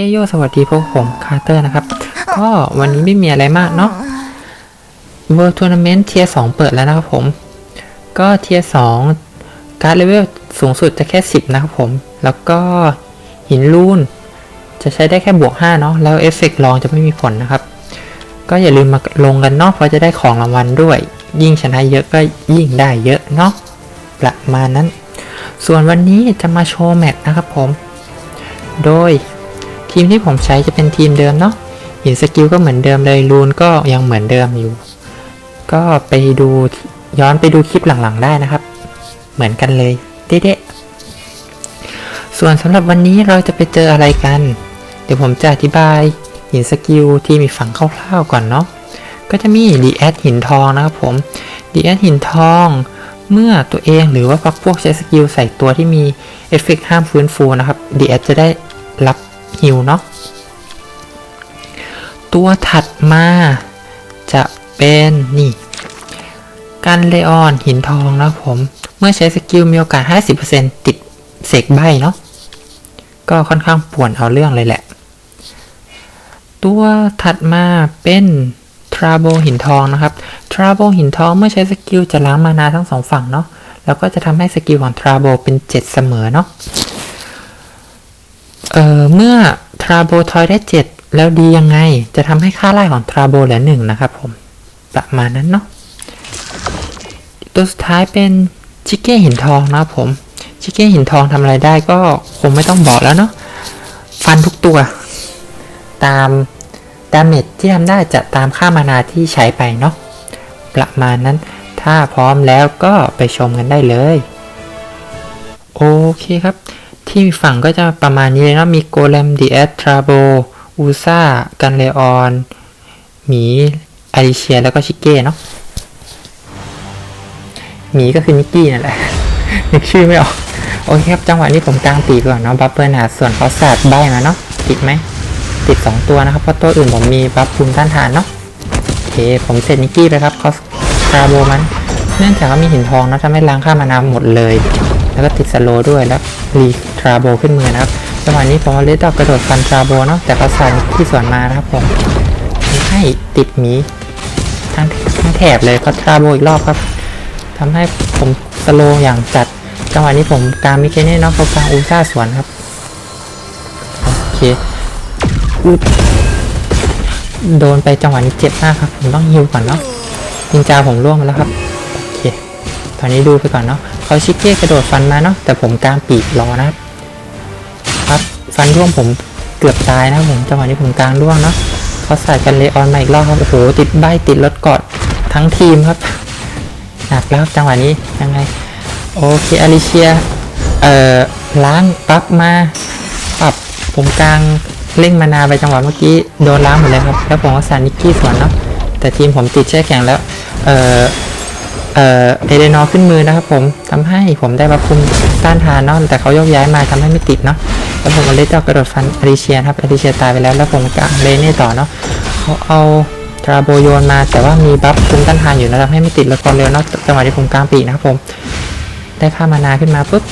ฮ้ยโยสวัสดีพวกผมคาร์เตอร์นะครับ ก็วันนี้ไม่มีอะไรมากเนาะเวิร์ทัวร์นาเมนต์เทียสองเปิดแล้วนะครับผม ก็เทียสองการ์ดเลเวลสูงสุดจะแค่ 10 นะครับผม แล้วก็หินลูน จะใช้ได้แค่บวก 5 เนาะแล้วเอฟเฟกต์รองจะไม่มีผลนะครับ ก็อย่าลืมมาลงกันเนาะเพราะจะได้ของรางวัลด้วย ยิ่งชนะเยอะก็ยิ่งได้เยอะเนาะประมาณนั้น ส่วนวันนี้จะมาโชว์แมตช์นะครับผม โดย ทีมที่ผมใช้จะเป็นทีมเดิมเนาะหินสกิลก็เหมือนเดิมเลยรูนก็ยังเหมือนเดิมอยู่ ก็ไปดูย้อนไปดูคลิปหลังๆได้นะครับ เหมือนกันเลยเด๊ะๆส่วนสำหรับวันนี้เราจะไปเจออะไรกัน เดี๋ยวผมจะอธิบายหินสกิลที่มีฝั่งคร่าวๆก่อนเนาะก็จะมีดีแอดหินทองนะครับผมดีแอดหินทอง เมื่อตัวเองหรือว่าพักพวกใช้สกิลใส่ตัวที่มีเอฟเฟกต์ห้ามฟื้นฟูนะครับดีแอดจะได้รับ ฮิวเนาะตัวถัดมาจะเป็นนี่การเลออนหินทองนะผม เมื่อใช้สกิลมีโอกาส 50%ติดเสกใบเนาะก็ค่อนข้างป่วนเอาเรื่องเลยแหละ ตัวถัดมาเป็นทราโบหินทองนะครับทราโบหินทองเมื่อใช้สกิลจะล้างมานาทั้งสองฝั่งเนาะแล้วก็จะทำให้สกิลของทราโบเป็น 7 เสมอเนาะ เอ่อเมื่อทราโบทอยได้ 7 แล้วดียังไง จะทำให้ค่าไล่ของทราโบเหลือหนึ่งนะครับผม ประมาณนั้นเนาะตัวสุดท้ายเป็นชิเก้หินทองนะครับผม ชิเก้หินทองทำอะไรได้ก็คงไม่ต้องบอกแล้วเนาะฟันทุกตัว ตามดาเมจที่ทำได้จะตามค่ามานาที่ใช้ไปเนาะประมาณนั้นถ้าพร้อมแล้วก็ไปชมกันได้เลย โอเคครับ ที่ฝั่งก็จะประมาณนี้เลยนาะมีโกเลมดีแอสทราโบอูซ่ากันเลออน หมีอาริเชียแล้วก็ชิเก้เนาะหมีก็คือนิกกี้นั่นแหละ นึกชื่อไม่ออก โอเคครับ จังหวะนี้ผมกลางปีก่อนเนาะบัฟเฟิลหาส่วนเขาสาดใบมาเนาะติดไหม ติด 2 ตัวนะครับ เพราะตัวอื่นผมมีบัฟภูมิต้านทานเนาะโอเค ผมเสร็จนิกกี้ไปครับเขาทราโบมัน เนื่องจากว่ามีหินทองเนาะทำให้ล้างค่ามานาหมดเลย แล้วก็ติดสโลด้วยแล้วรีทราโบขึ้นมือนะครับจังหวะนี้ผมเอเลดดอกกระโดดฟันทราโบเนาะแต่เขาสั่นที่สวนมานะครับผมทำให้ติดหมีทั้งทั้งแถบเลยเขาทราโบอีกรอบครับทำให้ผมสโลอย่างจัดจังหวะนี้ผมกลางมิเคเน่เนาะเขากลางอูซ่าสวนครับโอเคอุ๊ยโดนไปจังหวะนี้เจ็บมากครับ ผมต้องฮิวก่อนเนาะจิงจาผมร่วงแล้วครับ โอเค ตอนนี้ดูไปก่อนเนาะ เขาชิคเก้กระโดดฟันมาเนาะแต่ผมกลางปีกรอนะครับครับฟันร่วงผมเกือบตายนะผมจังหวะนี้ผมกลางร่วงเนาะเขาใส่กันเลออนมาอีกรอบครับโอ้โหติดใบติดรถกาะทั้งทีมครับหนักแล้วจังหวะนี้ยังไงโอเคอลิเชียเอ่อล้างปั๊บมาปรับผมกลางเร่งมานาไปจังหวะเมื่อกี้โดนล้างหมดเลยครับแล้วผมก็สานนิกกี้สวนเนาะแต่ทีมผมติดแช่แข็งแล้วเอ่อ เอ่อเอเดนอขึ้นมือนะครับผมทำให้ผมได้รับคุมต้านทานเนาะแต่เขายกย้ายมาทำให้ไม่ติดเนาะแล้วผมเอาเลสดอกกระโดดฟันอาริเชียครับอาริเชียตายไปแล้วแล้วผมกางเลเน่ต่อเนาะเขาเอาทราโบโยนมา แต่ว่ามีบัฟคุมต้านทานอยู่นะทำให้ไม่ติดแล้วก็เร็วเนาะจังหวะที่ผมกลางปีนะครับผมได้ค่ามานาขึ้นมาปุ๊บ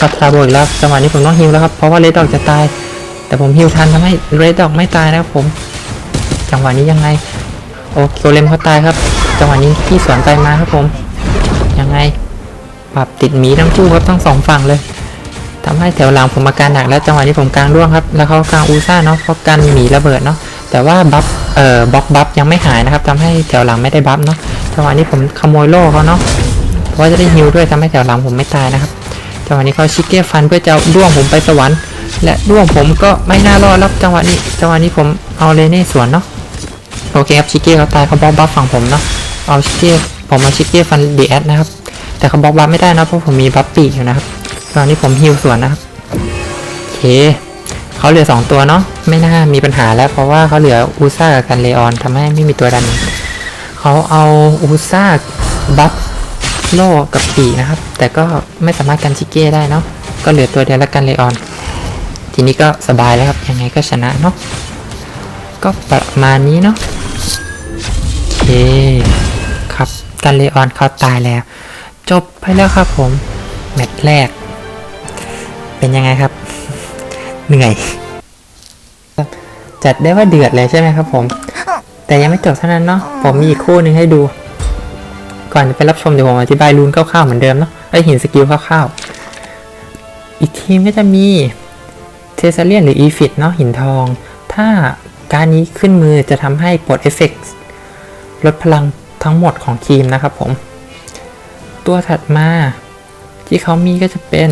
กับทราโบอีกแล้วจังหวะนี้ผมต้องฮิวแล้วครับเพราะว่าเลดอกจะตาย แต่ผมฮิวทันทำให้เลดอกไม่ตายนะครับผม จังหวะนี้ยังไงโอเคโกเลมเขาตายครับ จังหวะนี้ที่สวนไปมาครับผม ยังไงปรับติดหมีทั้งคู่ครับทั้งสองฝั่งเลยทำให้แถวหลังผมอาการหนักแล้วจังหวะนี้ผมกลางร่วงครับ แล้วเขากลางอูซ่าเนาะเพราะกันหมีระเบิดเนาะแต่ว่าบัฟเอ่อบล็อกบัฟยังไม่หายนะครับทำให้แถวหลังไม่ได้บัฟเนาะจังหวะนี้ผมขโมยโล่เขาเนาะเพราะจะได้ฮิวด้วยทำให้แถวหลังผมไม่ตายนะครับจังหวะนี้เขาชิคเก้ฟันเพื่อจะเอาด้วงผมไปสวรรค์และด้วงผมก็ไม่น่ารอดแล้วจังหวะนี้จังหวะนี้ผมเอาเลเน่สวนเนาะโอเคครับชิคเก้เขาตายเขาบล็อกบัฟฝั่งผมเนาะ เอาชิคเก้ผมเอาชิคเก้ฟันดีแอดนะครับ แต่เขาบล็อกบัฟไม่ได้นะเพราะผมมีบัฟปีกอยู่นะครับ ตอนนี้ผมฮิวส่วนนะครับโอเคเขาเหลือสองตัวเนาะไม่น่ามีปัญหาแล้วเพราะว่าเขาเหลืออูซ่ากับกันเลออนทำให้ไม่มีตัวดันเขาเอาอูซ่าบัฟโลกับปีนะครับ แต่ก็ไม่สามารถกันชิคเก้ได้เนาะก็เหลือตัวเดียวแล้วกันเลออน ทีนี้ก็สบายแล้วครับยังไงก็ชนะเนาะก็ประมาณนี้เนาะโอเค กันเลออนเขาตายแล้ว จบไปแล้วครับผม แมตช์แรก เป็นยังไงครับ เหนื่อย จัดได้ว่าเดือดเลยใช่ไหมครับผม แต่ยังไม่จบเท่านั้นเนาะผมมีอีกคู่หนึ่งให้ดู ก่อนจะไปรับชมเดี๋ยวผมอธิบายรูนคร่าวๆเหมือนเดิมเนาะไอหินสกิลคร่าวๆอีกทีมก็จะมีเทเซเลียนหรืออีฟิตเนาะหินทอง ถ้าการนี้ขึ้นมือจะทำให้ปลดเอฟเฟกต์ลดพลัง ทั้งหมดของทีมนะครับผม ตัวถัดมาที่เขามีก็จะเป็น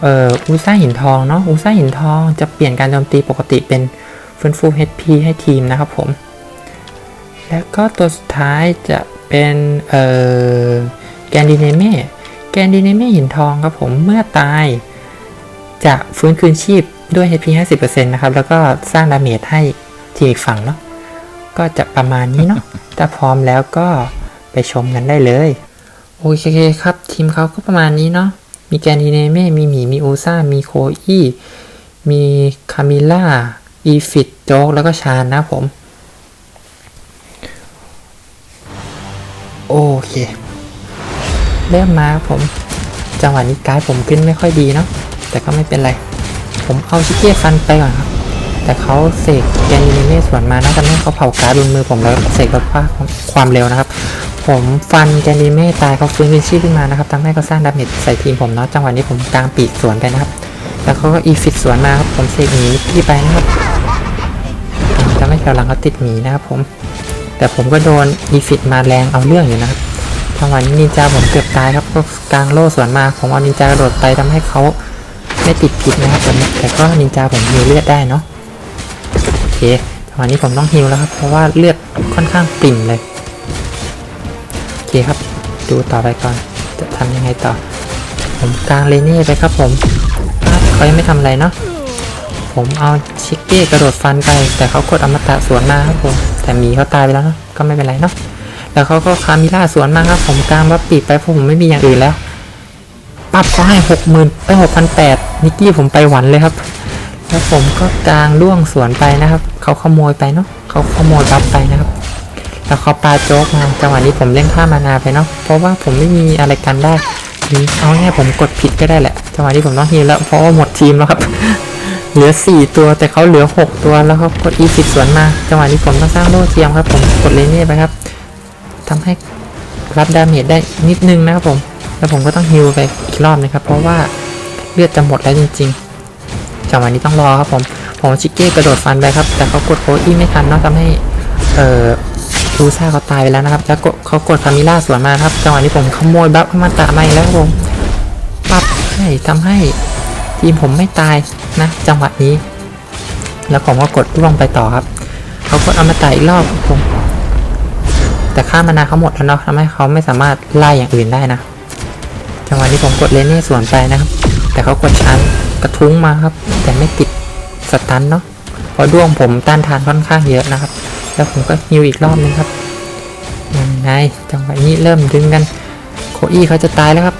เอ่ออูซ่าหินทองเนาะอูซ่าหินทองจะเปลี่ยนการโจมตีปกติเป็นฟื้นฟู HP ให้ทีมนะครับผม แล้วก็ตัวสุดท้ายจะเป็นเอ่อแกนดิเนเม่แกนดิเนเม่หินทองครับผมเมื่อตายจะฟื้นคืนชีพด้วย HP 50%นะครับ แล้วก็สร้างดาเมจให้ทีมอีกฝั่งเนาะ ก็จะประมาณนี้เนาะถ้าพร้อมแล้วก็ไปชมกันได้เลย โอเคครับ ทีมเขาก็ประมาณนี้เนาะมีแกนดีเนเม่มีหมีมีอูซ่ามีโคอี้มีคามิล่าอีฟิตโจ๊กแล้วก็ชาญนะผม โอเค เริ่มมาครับผม จังหวะนี้การ์ดผมขึ้นไม่ค่อยดีเนาะแต่ก็ไม่เป็นไร ผมเอาชิเก้ฟันไปก่อนครับ แต่เขาเสกแกนดีเม่สวนมานะทำให้เขาเผาการ์ดบนมือผมแล้วเสกลดค่าความเร็วนะครับ ผมฟันแกนดีเม่ตายเขาฟื้นคืนชีพขึ้นมานะครับทำให้เขาสร้างดาเมจใส่ทีมผมเนาะจังหวะนี้ผมกลางปีกสวนไปนะครับแล้วเขาก็อีฟิตสวนมาครับผมเสกหมีพี่ไปนะครับทำให้แถวหลังเขาติดหมีนะครับผม แต่ผมก็โดนอีฟิตมาแรงเอาเรื่องอยู่นะครับจังหวะนี้นินจาผมเกือบตายครับก็กลางโล่สวนมาผมเอานินจากระโดดไปทำให้เขาไม่ติดพิษนะครับผมแต่ก็นินจาผมมีเลือดได้เนาะ เคจังหวะนี้ผมต้องฮิวแล้วครับ เพราะว่าเลือดค่อนข้างปิ่มเลย โอเคครับ ดูต่อไปก่อน จะทำยังไงต่อ ผมกลางเลเน่ไปครับผมเขายังไม่ทำอะไรเนาะ ผมเอาชิคเก้กระโดดฟันไป แต่เขากดอมตะสวนมาครับผม แต่หมีเขาตายไปแล้วเนาะ ก็ไม่เป็นไรเนาะ แล้วเขาก็คามิล่าสวนมาครับ ผมกลางบัฟปีไปเพราะผมไม่มีอย่างอื่นแล้วปั๊บเขาให้หกหมื่นไปหกพันแปดนิกกี้ผมไปหวันเลยครับ แล้วผมก็กลางล่วงสวนไปนะครับ เขาขโมยไปเนาะเขาขโมยบัฟไปนะครับแล้วเขาปาโจ๊กมาจังหวะนี้ผมเล่นข้ามมานาไปเนาะเพราะว่าผมไม่มีอะไรกันได้หรือเอาง่ายผมกดผิดก็ได้แหละจังหวะนี้ผมต้องฮีลแล้วเพราะว่าหมดทีมแล้วครับ เหลือ 4 ตัวแต่เขาเหลือ 6 ตัวแล้วเขากดอีฟิสวนมาจังหวะนี้ผมต้องสร้างโล่เทียมครับ ผมกดเลเน่ไปครับทำให้รับดาเมจได้นิดนึงนะครับผม แล้วผมก็ต้องฮิลไปอีกรอบนะครับ เพราะว่าเลือดจะหมดแล้วจริง ๆ จังหวะนี้ต้องรอครับผมผมชิกเก้กระโดดฟันไปครับ แต่เขากดโคอี้ไม่ทันเนาะทำให้เอ่อลูซ่าเขาตายไปแล้วนะครับแล้วก็เขากดคามิล่าสวนมาครับจังหวะนี้ผมขโมยบัฟเข้ามาตะมาอีกแล้วครับผมปับให้ทำให้ทีมผมไม่ตายนะ จังหวะนี้ แล้วผมก็กดล่วงไปต่อครับเขากดอมตะอีกรอบครับผมแต่ค่ามานาเขาหมดแล้วเนาะทำให้เขาไม่สามารถไล่อย่างอื่นได้นะจังหวะนี้ผมกดเลเน่สวนไปนะครับ แต่เขากดชัน กระทุ้งมาครับ แต่ไม่ติดสตันเนาะเพราะด้วงผมต้านทานค่อนข้างเยอะนะครับ แล้วผมก็ฮิวอีกรอบนึงครับยังไงจังหวะนี้เริ่มดึงกันโคอี้เขาจะตายแล้วครับ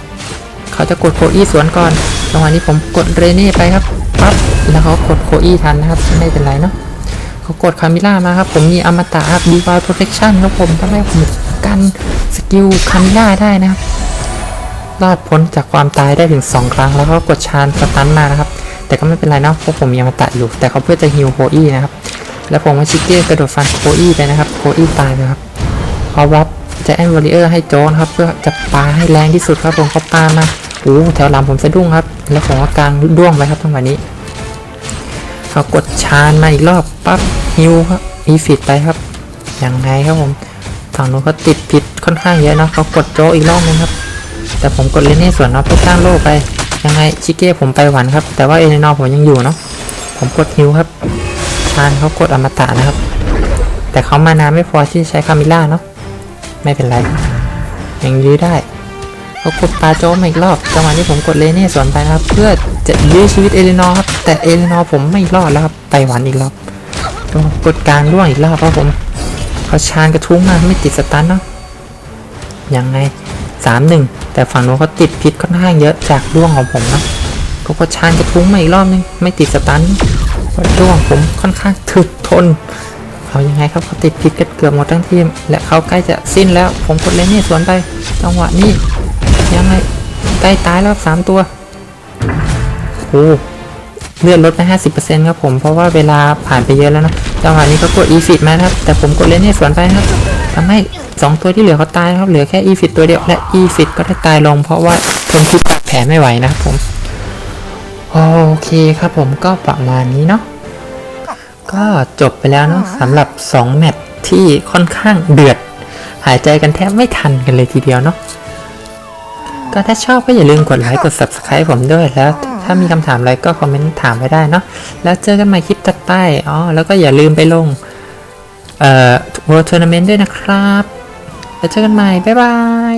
เขาจะกดโคอี้สวนก่อนจังหวะนี้ผมกดเรเน่ไปครับปั๊บแล้วเขากดโคอี้ทันนะครับไม่เป็นไรเนาะเขากดคามิล่ามาครับ ผมมีอมตะครับดีวายโปรเทคชั่นครับผมทำให้ผมกันสกิลคามิล่าได้นะครับ รอดพ้นจากความตายได้ถึง 2 ครั้ง แล้วก็กดชานสตันมานะครับ แต่ก็ไม่เป็นไรเนาะเพราะผมยังมาตัดอยู่ แต่เขาเพื่อจะฮิวโคอี้นะครับ แล้วผมมาชิคเก้กระโดดฟันโคอี้ไปนะครับ โคอี้ตายไปครับเขารับจะแอนวอริเออร์ให้โจนครับ เพื่อจะปาให้แรงที่สุดครับผมเขาปามาโอ้แถวหลังผมสะดุ้งครับ แล้วผมก็กลางด้วงไปครับจังหวะนี้เขากดชานมาอีกรอบปั๊บฮิวครับอีฟิตไปครับยังไงครับผมฝั่งนู้นเขาติดผิดค่อนข้างเยอะนะเขากดโจอีกรอบนึงครับ แต่ผมกดเลนเน่ส่วนนาะเพื่อสร้างโล่ไปยังไงชิเก้ผมไปหวันครับ แต่ว่าเอเลนอร์ผมยังอยู่เนาะผมกดฮิวครับชานเขากดอมตะนะครับ แต่เขามานาไม่พอที่ใช้คามิล่าเนาะไม่เป็นไรยังยื้อได้เขากดปาโจมาอีกรอบจังหวะนี้ผมกดเลเน่สวนไปนะครับ เพื่อจะยื้อชีวิตเอเลนอร์ครับแต่เอเลนอร์ผมไม่รอดแล้วครับไปหวันอีกรอบกดกลางร่วงอีกรอบครับผมเขาชานกระทุ้งมาไม่ติดสตันเนาะยังไง สามหนึ่งแต่ฝั่งโน้นเขาติดพิษค่อนข้างเยอะจากด้วงของผมนะเขาก็ชานกระทุ้งมาอีกรอบนึงไม่ติดสตันด้วงผมค่อนข้างถึกทนเอายังไงครับเขาติดพิษกันเกือบหมดทั้งทีม และเขาใกล้จะสิ้นแล้ว ผมกดเลนนี่สวนไปจังหวะนี้ยังไงใกล้ตายแล้วสามตัวโอ้เลือนลดไป 50%ครับผมเพราะว่าเวลาผ่านไปเยอะแล้วนะจังหวะนี้ก็กด e f i t มาครับ แต่ผมกดเลนให้สวนไปครับ ทำให้ 2 ตัวที่เหลือเขาตายนะครับเหลือแค่ e f i t ตัวเดียวและ e f i t ก็ได้ตายลง เพราะว่าทนพิษบาดแผลไม่ไหวนะครับผมโอเคครับผมก็ประมาณนี้เนาะก็จบไปแล้วเนาะสำหรับ 2 แมตช์ที่ค่อนข้างเดือด หายใจกันแทบไม่ทันกันเลยทีเดียวเนาะก็ถ้าชอบก็อย่าลืมกดไลค์กด subscribe ผมด้วยแล้ว ถ้ามีคำถามอะไรก็คอมเมนต์ถามไว้ได้เนาะแล้วเจอกันใหม่คลิปถัดไปอ๋อแล้วก็อย่าลืมไปลงเอ่อ World Tournament ด้วยนะครับ แล้วเจอกันใหม่ บ๊ายบาย